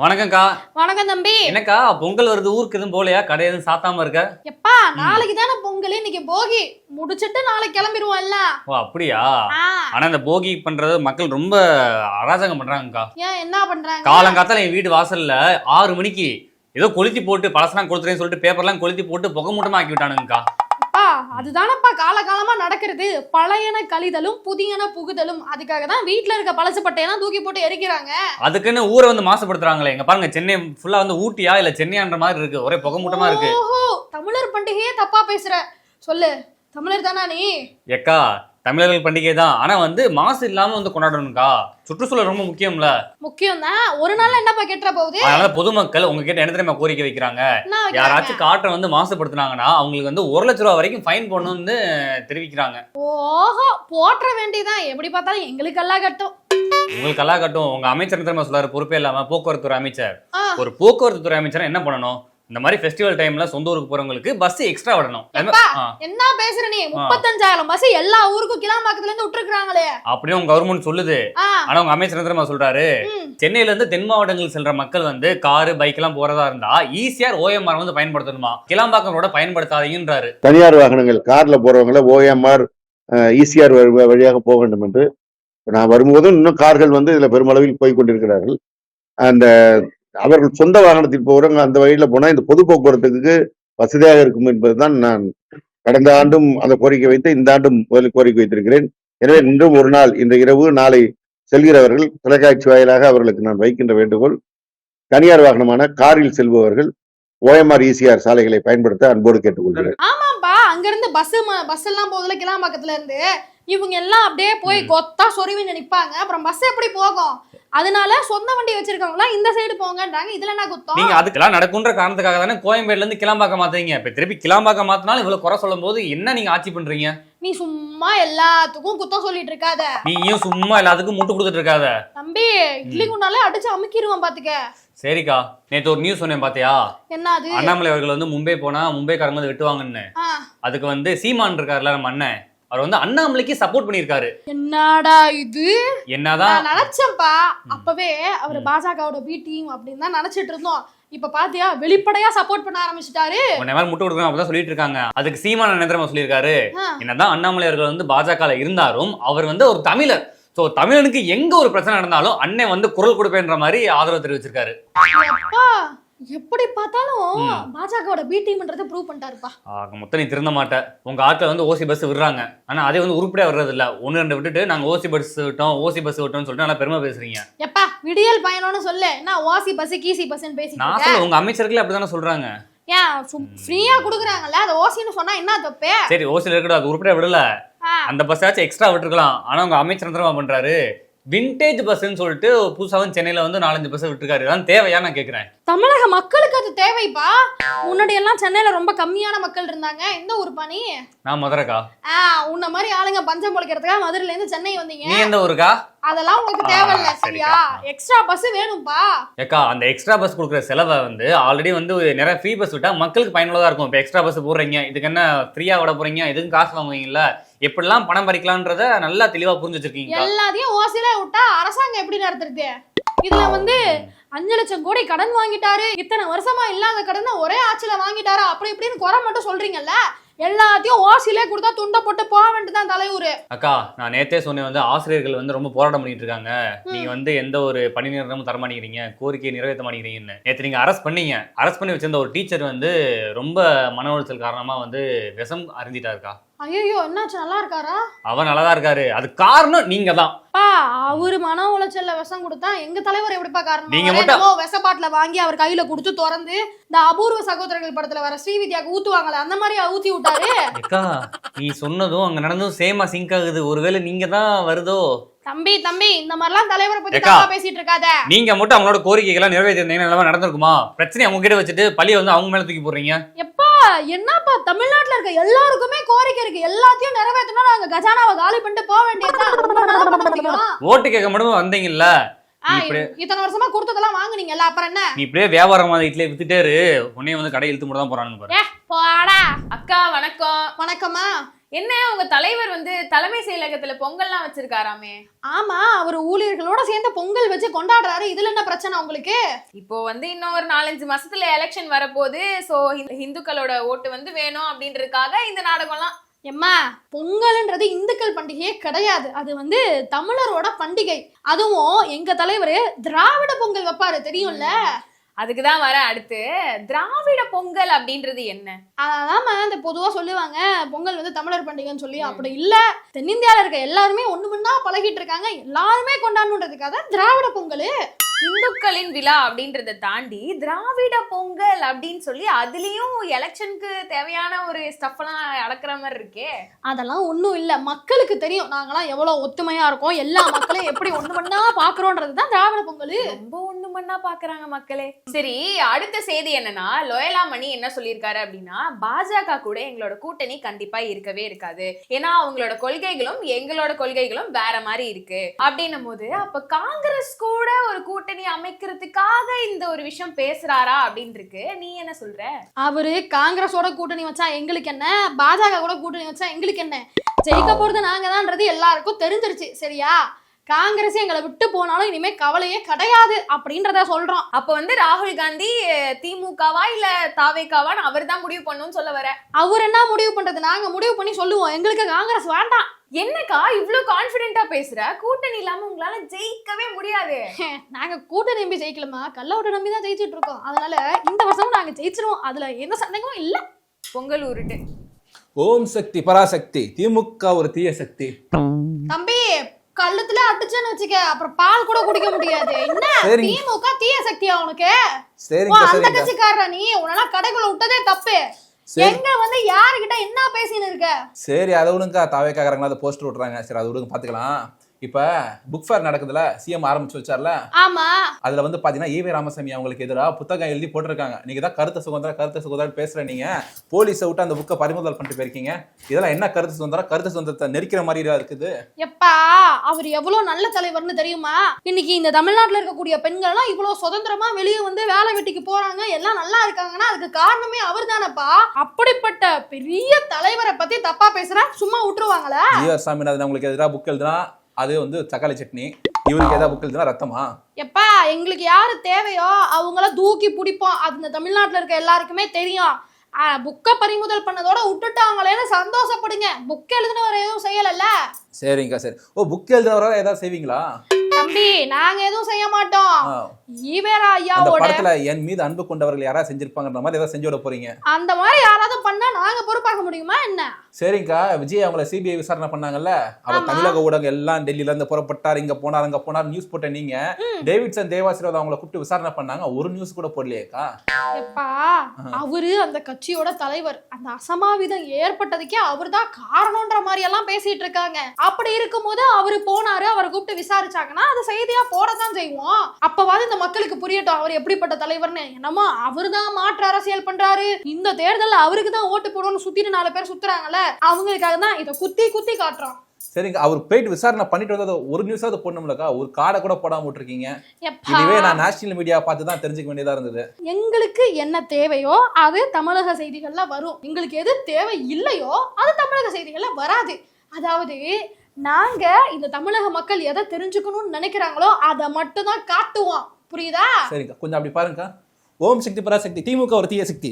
வணக்கம்க்கா. வணக்கம் தம்பி. என்னக்கா பொங்கல் வருது ஊருக்கு எதுவும் போலையா கடை எதுவும் சாத்தாம இருக்க? எப்பா நாளைக்கு தானே பொங்கல். இன்னைக்கு போகி. முடிச்சிட்டு நாளைக்கு கிளம்பிடுவோம்ல ஓ அப்படியா? ஆனா இந்த போகி பண்றது மக்கள் ரொம்ப அராஜகம் பண்றாங்கக்கா. ஏன் என்ன பண்றாங்க? காலங்காத்தால என் வீடு வாசல்ல ஆறு மணிக்கு ஏதோ கொளுத்தி போட்டு பழசெல்லாம் கொளுத்துறேன்னு சொல்லிட்டு பேப்பர்லாம் கொளுத்தி போட்டு புகை மூட்டமா ஆக்கி விட்டானுங்கக்கா. அதுதானப்பா காலகாலமா நடக்கிறது. பழையன கழிதலும் புதியன புகுதலும். அதுக்காக தான் வீட்ல இருக்க பழசு பட்டையெல்லாம் தூக்கி போட்டு எரிக்கிறாங்க. அதுக்குன்னு ஊரை வந்து மாசுபடுத்துறாங்களே. இங்க பாருங்க சென்னை ஃபுல்லா வந்து ஊட்டியா இல்ல சென்னையான்ற மாதிரி இருக்கு. ஒரே புகை மூட்டமா இருக்கு. ஓஹோ தமிழர் பண்டிகையே தப்பா பேசுற. சொல்லு தமிழர் தானா நீ? எக்கா தமிழர்கள் பண்டிகை தான் ஆனா வந்து மாசு இல்லாம வந்து கொண்டாடணும்க்கா. சுற்றுச்சூழல் ரொம்ப முக்கியம்ல. முக்கியம் தான் ஒரு நாள் என்னப்பா கெட்டுற போகுது? அதனால பொதுமக்கள் உங்ககிட்ட என்ன தெரியுமா கோரிக்கை வைக்கிறாங்க? யாராச்சும் காற்றை வந்து மாசுபடுத்துனாங்கன்னா அவங்களுக்கு வந்து ஒரு லட்ச ரூபா வரைக்கும் ஃபைன் போடணும்னு தெரிவிக்கிறாங்க. ஓஹோ போற்ற வேண்டியதான் எப்படி பார்த்தாலும் எங்களுக்கெல்லாம் கட்டும். உங்களுக்கு எல்லாம் கட்டும். உங்க அமைச்சர் தெரியுமா சொல்றாரு? பொறுப்பே இல்லாம போக்குவரத்து துறை அமைச்சர். ஒரு போக்குவரத்து துறை அமைச்சர் என்ன பண்ணணும்? இந்த மாதிரி ஃபெஸ்டிவல் டைம்ல சொந்த ஊருக்கு போறவங்களுக்கு பஸ் எக்ஸ்ட்ரா விடணும். என்ன பேசுற நீ? முப்பத்தஞ்சாயிரம் பஸ் எல்லா ஊருக்கும் கிளாம்பாக்கத்துல இருந்து விட்டுருக்காங்களே அப்படியே உங்க கவர்மெண்ட் சொல்லுது. ஆனா உங்க அமைச்சர் தெரியுமா சொல்றாரு. சென்னையில இருந்து தென் மாவட்டங்கள் செல்ற மக்கள் வந்து காரு பைக் எல்லாம் போறதா இருந்தா ஈஸியார் ஓஎம்ஆர் வந்து பயன்படுத்தணுமா? கிளாம்பாக்கம் ரோட பயன்படுத்தாதீங்கன்றாரு. தனியார் வாகனங்கள் கார்ல போறவங்கள ஓஎம்ஆர் ஈசிஆர் வழியாக போக வேண்டும் என்று நான் வரும்போதும் இன்னும் கார்கள் வந்து இதுல பெருமளவில் போய் கொண்டிருக்கிறார்கள். அந்த அவர்கள் சொந்த வாகனத்தில் போகிறவங்க அந்த வழியில போனா இந்த பொது போக்குவரத்துக்கு வசதியாக இருக்கும் என்பதுதான் நான் கடந்த ஆண்டும் அந்த கோரிக்கை வைத்து இந்த ஆண்டும் முதலில் கோரிக்கை வைத்திருக்கிறேன். எனவே இன்றும் ஒரு நாள் இந்த இரவு நாளை செல்கிறவர்கள் தொலைக்காட்சி வாயிலாக அவர்களுக்கு நான் வைக்கின்ற வேண்டுகோள் தனியார் வாகனமான காரில் செல்பவர்கள் ஓஎம்ஆர் ஈசிஆர் சாலைகளை பயன்படுத்த அன்போடு கேட்டுக்கொள்கிறேன். ஆமாப்பா அங்க இருந்து பஸ் பஸ் எல்லாம் போகுதுல கிளாம்பாக்கத்துல இருந்து இவங்க எல்லாம் அப்படியே போய் கொத்தா சொருவின்னு நிப்பாங்க. அப்புறம் பஸ் எப்படி போகும்? அதனால சொந்த வண்டி வச்சிருக்கவங்களா இந்த சைடு போங்கன்றாங்க. இதுல என்ன குத்தம்? நீங்க அதுக்கெல்லாம் நடக்குன்ற காரணத்துக்காக தானே கோயம்பேடுல இருந்து கிளாம்பாக்கம் மாத்துறீங்க. இப்ப திருப்பி கிளாம்பாக்கம் மாத்தினாலும் இவ்வளவு குறை சொல்லும் போது என்ன நீங்க ஆட்சி பண்றீங்க? நீ சும்மா எல்லாத்துக்கும் குத்தம் சொல்லிட்டு இருக்காத. நீயும் சும்மா எல்லாத்துக்கும் முட்டு கொடுத்துட்டு இருக்காத? தம்பி இட்லி குண்டாலே அடிச்சு அமுக்கிடுவான் பாத்துக்க. சரிக்கா. நேத்து ஒரு நியூஸ் சொன்னேன் பாத்தியா? என்னது? அண்ணாமலை அவர்கள் வந்து மும்பை போனா மும்பைக்காரங்க வந்து வெட்டுவாங்கன்னு. அதுக்கு வந்து சீமான் இருக்காருல்ல நம்ம அண்ணன். அவர் வந்து அண்ணாமலைக்கு சப்போர்ட் பண்ணியிருக்காரு. என்னடா இது? என்னதான்? நான் நினைச்சேன்ப்பா. அப்பவே அவர் பாஜகவோட பி டீம் அப்படின்னு தான் நினைச்சிட்டு இருந்தோம். இப்ப பாத்தியா வெளிப்படையா சப்போர்ட் பண்ண ஆரம்பிச்சிட்டாரு. உன்னை மேல முட்டு கொடுக்கணும் அப்பதான் சொல்லிட்டு இருக்காங்க. அதுக்கு சீமான நிரந்தரமா சொல்லியிருக்காரு. என்னதான் அண்ணாமலை அவர்கள் வந்து பாஜக இருந்தாலும் அவர் வந்து ஒரு தமிழர். சோ தமிழனுக்கு எங்க ஒரு பிரச்சனை நடந்தாலும் அண்ணன் வந்து குரல் கொடுப்பேன்ற மாதிரி ஆதரவு தெரிவிச்சிருக்காரு. எப்படி பார்த்தாலும். பாஜகவோட பி டீம்ன்றதை ப்ரூவ் பண்ணிட்டாருப்பா. ஆக மொத்தம் நீ திருந்த மாட்ட. உங்க ஆட்கள் வந்து ஓசி பஸ் விடுறாங்க. ஆனா அதே வந்து உருப்படியா வர்றது இல்ல ஒன்னு ரெண்டு விட்டுட்டு நாங்க ஓசி பஸ் விட்டோம் ஓசி பஸ் விட்டோம்னு சொல்லிட்டு நல்லா பெருமை பேசுறீங்க. எப்பா விடியல் பயணம்னு சொல்லு. என்ன ஓசி பஸ் கீசி பஸ்ன்னு பேசிட்டு நான் சொல்ல உங்க அமைச்சர்களே அப்படிதானே சொல்றாங்க. ஏன் ஃப்ரீயா குடுக்குறாங்கல்ல? அது ஓசின்னு சொன்னா என்ன தப்பு? சரி ஓசில இருக்கட்டும் அது உருப்படியா விடல. அந்த பஸ்ஸாச்சும் எக்ஸ்ட்ரா விட்டுருக்கலாம். ஆனா உங்க அமைச்சர் தெரியுமா பண்றாரு? விண்டேஜ் பஸ்ன்னு சொல்லிட்டு புதுசா வந்து சென்னையில வந்து நாலஞ்சு பஸ் விட்டுருக்காரு. இதெல்லாம் தேவையா நான் கேக்குறேன். தமிழக மக்களுக்கு அது தேவைப்பா. முன்னாடி எல்லாம் சென்னையில ரொம்ப கம்மியான மக்கள் இருந்தாங்க. எந்த ஊர் பாணி நான் மதுரைக்கா. ஆ உன்ன மாதிரி ஆளுங்க பஞ்சம் பொழைக்கிறதுக்காக மதுரையில இருந்து சென்னை வந்தீங்க. நீ எந்த ஊருக்கா? அதெல்லாம் உங்களுக்கு தேவையில்ல. சரியா? எக்ஸ்ட்ரா பஸ் வேணும்பா. ஏக்கா அந்த எக்ஸ்ட்ரா பஸ் கொடுக்குற செலவை வந்து ஆல்ரெடி வந்து நிறைய ஃப்ரீ பஸ் விட்டா மக்களுக்கு பயனுள்ளதா இருக்கும். இப்போ எக்ஸ்ட்ரா பஸ் போடுறீங்க இதுக்கு என்ன ஃப்ரீயா விட போறீங்க எதுக்கும் காசு வாங்குவீங்கல்ல? எப்படிலாம் பணம் பறிக்கலான்றத நல்லா தெளிவா புரிஞ்சு வச்சிருக்கீங்க எல்லாத்தையும் ஓசில விட்டா அரசாங்கம் எப்படி நடத்துறது? இதுல வந்து அஞ்சு லட்சம் கோடி கடன் வாங்கிட்டாரு. இத்தனை வருஷமா இல்லாத கடனை ஒரே ஆட்சியில வாங்கிட்டாரு? அப்படி இப்படின்னு குறை மட்டும் சொல்றீங்கல்ல? எல்லாத்தையும் ஓசிலே கொடுத்தா துண்டை போட்டு போக வேண்டியதுதான் தலையூரு அக்கா நான் நேத்தே சொன்னேன் வந்து ஆசிரியர்கள் வந்து ரொம்ப போராட்டம் பண்ணிட்டு இருக்காங்க. நீங்க வந்து எந்த ஒரு பணி நிரந்தரமும் தர மாட்டேங்கிறீங்க. கோரிக்கையை நிறைவேற்ற மாட்டேங்கிறீங்கன்னு. நேற்று நீங்க அரெஸ்ட் பண்ணீங்க. அரெஸ்ட் பண்ணி வச்சிருந்த ஒரு டீச்சர் வந்து ரொம்ப மன உளைச்சல் காரணமா வந்து விஷம் அறிஞ்சிட்டாருக்கா ஐயோ என்னாச்சு? நல்லா இருக்காரா? அவன் நல்லா தான் இருக்காரு. அது காரணம் நீங்க தான் பா அவரு மன உளைச்சல்ல விஷம் கொடுத்தா எங்க தலைவர் எப்படிப்பா காரணம்? நீங்க அவரே மட்டும்- என்னமோ விஷப்பாட்டுல வாங்கி அவர் கையில கொடுத்து திறந்து இந்த அபூர்வ சகோதரர்கள் படத்துல வர ஸ்ரீவித்யாக்கு ஊத்துவாங்களே அந்த மாதிரி ஊத்தி விட்டாரு? அக்கா நீ சொன்னதும் அங்க நடந்ததும் சேமா சிங்க் ஆகுது. ஒருவேளை நீங்க தான் வருதோ? தம்பி தம்பி இந்த மாதிரிலாம் தலைவரை பத்தி. தப்பா பேசிட்டு இருக்காத. நீங்க மட்டும் அவங்களோட கோரிக்கைகள்லாம் நிறைவேற்றிருந்தீங்கன்னா நல்லா நடந்திருக்குமா? பிரச்சனை அவங்க கிட்ட வச்சுட்டு பழிய வந்து அவங்க மேல தூக்கி போடுறீங்க? எப்பா என்னப்பா தமிழ்நாட்டுல இருக்க எல்லாருக்குமே கோரிக்கை இருக்கு. எல்லாத்தையும் நிறைவேற்றணும் நாங்க கஜானாவை காலி பண்ணிட்டு போக வேண்டியதுதான்? ஓட்டு கேட்க மட்டும் வந்தீங்கல்ல? இத்தனை வருஷமா கொடுத்ததெல்லாம் வாங்குனீங்கல்ல அப்புறம் என்ன? நீ இப்படியே வியாபாரம் வீட்டிலே வித்துட்டே இரு. உன்னையும் வந்து கடை இழுத்து மட்டும் தான் போறானுங்க பாரு. போடா. அக்கா வணக்கம். வணக்கம்மா. என்ன உங்க தலைவர் வந்து தலைமை செயலகத்துல பொங்கல்லாம் வச்சிருக்காராமே? ஆமா அவர் ஊழியர்களோட சேர்ந்து பொங்கல் வச்சு கொண்டாடுறாரு. இதுல என்ன பிரச்சனை உங்களுக்கு? இப்போ வந்து இன்னும் ஒரு நாலஞ்சு மாசத்துல எலெக்ஷன் வரப்போகுது. சோ இந்துக்களோட ஓட்டு வந்து வேணும் அப்படின்றதுக்காக இந்த நாடகம்லாம். எம்மா பொங்கல்ன்றது இந்துக்கள் பண்டிகையே கிடையாது. அது வந்து தமிழரோட பண்டிகை. அதுவும் எங்க தலைவர் திராவிட பொங்கல் வைப்பாரு தெரியும்ல? அதுக்கு தான் வர அடுத்து திராவிட பொங்கல் அப்படின்றது என்ன? அதாம இந்த பொதுவா சொல்லுவாங்க. பொங்கல் வந்து தமிழர் பண்டிகைன்னு சொல்லி அப்படி இல்ல. தென்னிந்தியால இருக்க எல்லாருமே ஒண்ணு மண்ணா பழகிட்டு இருக்காங்க. எல்லாருமே கொண்டாடணுன்றதுக்காக திராவிட பொங்கல். இந்துக்களின் விழா அப்படின்றத தாண்டி திராவிட பொங்கல் அப்படின்னு சொல்லி அதுலயும் எலெக்ஷனுக்கு தேவையான ஒரு ஸ்டஃப் எல்லாம் அடக்குற மாதிரி இருக்கே. அதெல்லாம் ஒண்ணும் இல்ல. மக்களுக்கு தெரியும். நாங்கெல்லாம் எவ்வளவு ஒத்துமையா இருக்கோம். எல்லா மக்களையும் எப்படி ஒண்ணு மண்ணா பாக்குறோன்றது தான் திராவிட பொங்கல். ரொம்ப ஒண்ணு மண்ணா பாக்குறாங்க மக்களே. சரி அடுத்த செய்தி என்னன்னா லோயலா மணி என்ன சொல்லியிருக்காரு அப்படின்னா பாஜக கூட எங்களோட கூட்டணி கண்டிப்பா இருக்கவே இருக்காது. ஏன்னா அவங்களோட கொள்கைகளும் எங்களோட கொள்கைகளும் வேற மாதிரி இருக்கு. அப்படின்னும் போது அப்ப காங்கிரஸ் கூட ஒரு கூட்டணி கூட்டணி அமைக்கிறதுக்காக இந்த ஒரு விஷயம் பேசுறாரா அப்படின்னு இருக்கு நீ என்ன சொல்ற? அவரு காங்கிரஸோட கூட்டணி வச்சா எங்களுக்கு என்ன? பாஜக கூட கூட்டணி வச்சா எங்களுக்கு என்ன? ஜெயிக்க போறது நாங்க தான்ன்றது எல்லாருக்கும் தெரிஞ்சிருச்சு. சரியா? காங்கிரஸ் எங்களை விட்டு போனாலும் இனிமே கவலையே கிடையாது அப்படின்றத சொல்றோம். அப்ப வந்து ராகுல் காந்தி திமுகவா இல்ல தாவேக்காவான்னு அவர் தான் முடிவு பண்ணணும்னு சொல்ல வர? அவர் என்ன முடிவு பண்றது? நாங்க முடிவு பண்ணி சொல்லுவோம். எங்களுக்கு காங்கிரஸ் வேண்டாம். என்னக்கா இவ்ளோ கான்பிடென்ட்டா பேசுற? கூட்டணி இல்லாம உங்களால ஜெயிக்கவே முடியாது. நாங்க கூட்டணி நம்பி ஜெயிக்கலமா கள்ள ஓட்டு நம்பி தான் ஜெயிச்சிட்டு இருக்கோம் அதனால இந்த வருஷமும் நாங்க ஜெயிச்சிருவோம். அதுல எந்த சந்தேகமும் இல்ல. பொங்கல் உருட்டு. ஓம் சக்தி பராசக்தி திமுக ஒரு தீய சக்தி. தம்பி கள்ளத்துல அடிச்சேன்னு வச்சுக்க அப்புறம் பால் கூட குடிக்க முடியாது. என்ன. திமுக தீய சக்தியா உனக்கு? சரிங்க அந்த கட்சிக்காரரா நீ? உன்னெல்லாம் கடைக்குள்ள விட்டதே தப்பு. சரி. எங்க வந்து யாருகிட்ட என்ன பேசின்னு இருக்க? சரி அதை விடுங்கக்கா. தாவே காக்காரங்களா அதை போஸ்டர் விட்றாங்க சரி அதை விடுங்க பார்த்துக்கலாம். இப்போ புக் ஃபேர் நடக்குதுல சிஎம் ஆரம்பிச்சு வச்சார்ல? ஆமா. அதுல வந்து பாத்தீங்கன்னா ஈவே ராமசாமி அவங்களுக்கு எதிராக புத்தகம் எழுதி போட்டிருக்காங்க. நீங்க தான் கருத்து சுதந்திரம் கருத்து சுதந்திரம் பேசுற நீங்க. போலீஸை விட்டு அந்த புக்கை பறிமுதல் பண்ணிட்டு போயிருக்கீங்க. இதெல்லாம் என்ன கருத்து சுதந்திரம்? கருத்து சுதந்திரத்தை நெரிக்கிற மாதிரி இருக்குது. எப்பா அவர் எவ்வளவு நல்ல தலைவர்னு தெரியுமா? இன்னைக்கு இந்த தமிழ்நாட்டுல இருக்கக்கூடிய பெண்கள் எல்லாம் இவ்வளவு சுதந்திரமா வெளியே வந்து வேலை வெட்டிக்கு போறாங்க எல்லாம் நல்லா இருக்காங்கன்னா அதுக்கு காரணமே அவர் தானப்பா அப்படிப்பட்ட பெரிய தலைவரை பத்தி தப்பா பேசுற சும்மா விட்டுருவாங்களா? சாமிநாதன் உங்களுக்கு எதிராக புக் எழுதுனா அது வந்து தக்காளி சட்னி. இவருக்கு எதாவது புக் எழுதுனா ரத்தமா? எப்பா எங்களுக்கு யாரு தேவையோ அவங்கள தூக்கி பிடிப்போம். அது இந்த தமிழ்நாட்டுல இருக்க எல்லாருக்குமே தெரியும். புக்கை பறிமுதல் பண்ணதோட விட்டுட்டாங்களேன்னு சந்தோஷப்படுங்க? புக் எழுதுனவர் எதுவும் செய்யலல்ல? சரிங்கக்கா சரி. ஓ புக் எழுதுறவரா ஏதாவது செய்வீங்களா? தம்பி நாங்க எதுவும் செய்ய மாட்டோம். ஈவேரா ஐயாவோட படத்துல என் மீது அன்பு கொண்டவர்கள் யாராவது செஞ்சிருப்பாங்கன்ற மாதிரி ஏதாவது செஞ்சு விட போறீங்க. அந்த மாதிரி யாராவது பண்ணா நாங்க பொறுப்பாக்க முடியுமா என்ன? சரிங்கக்கா விஜய் அவங்கள சிபிஐ விசாரணை பண்ணாங்கல்ல? அவர் ஆமா. தமிழக ஊடகம் எல்லாம் டெல்லியில இருந்து புறப்பட்டார் இங்க போனார் அங்க போனார் நியூஸ் போட்ட நீங்க டேவிட்சன் தேவாசிரியர் அவங்கள கூப்பிட்டு விசாரணை பண்ணாங்க. ஒரு நியூஸ் கூட போடலையேக்கா? எப்பா அவரு அந்த கட்சியோட தலைவர். அந்த அசமாவிதம் ஏற்பட்டதுக்கே அவர் தான் காரணம்ன்ற மாதிரி எல்லாம் பேசிட்டு இருக்காங்க. அப்படி இருக்கும்போது அவரு போனாரு அவரை கூப்பிட்டு விசாரிச்சாங்கன்னா அது செய்தியா போடத்தான் செய்வோம். அப்பவாது இந்த மக்களுக்கு புரியட்டும் அவர் எப்படிப்பட்ட தலைவர்னு. என்னமோ அவர் தான் மாற்று அரசியல் பண்றாரு. இந்த தேர்தல்ல அவருக்கு தான் ஓட்டு போடணும்னு சுத்திட்டு நாலு பேர் சுத்துறாங்கல்ல அவங்களுக்காக தான் இதை குத்தி குத்தி காட்டுறோம். சரிங்க அவர் போயிட்டு விசாரணை பண்ணிட்டு வந்தது ஒரு நியூஸாவது போடணும்லக்கா? ஒரு காடை கூட போடாம விட்டுருக்கீங்க. இதுவே நான் நேஷனல் மீடியா பார்த்து தான் தெரிஞ்சுக்க வேண்டியதா இருந்தது. எங்களுக்கு என்ன தேவையோ அது தமிழக செய்திகள்ல வரும். எங்களுக்கு எது தேவை இல்லையோ அது தமிழக செய்திகள்ல வராது. அதாவது நாங்க இந்த தமிழக மக்கள் எதை தெரிஞ்சுக்கணும்னு நினைக்கிறாங்களோ அதை மட்டும் தான் காட்டுவோம். புரியுதா? சரிங்க கொஞ்சம் அப்படி பாருங்கக்கா. ஓம் சக்தி பராசக்தி திமுக ஒரு தீய சக்தி.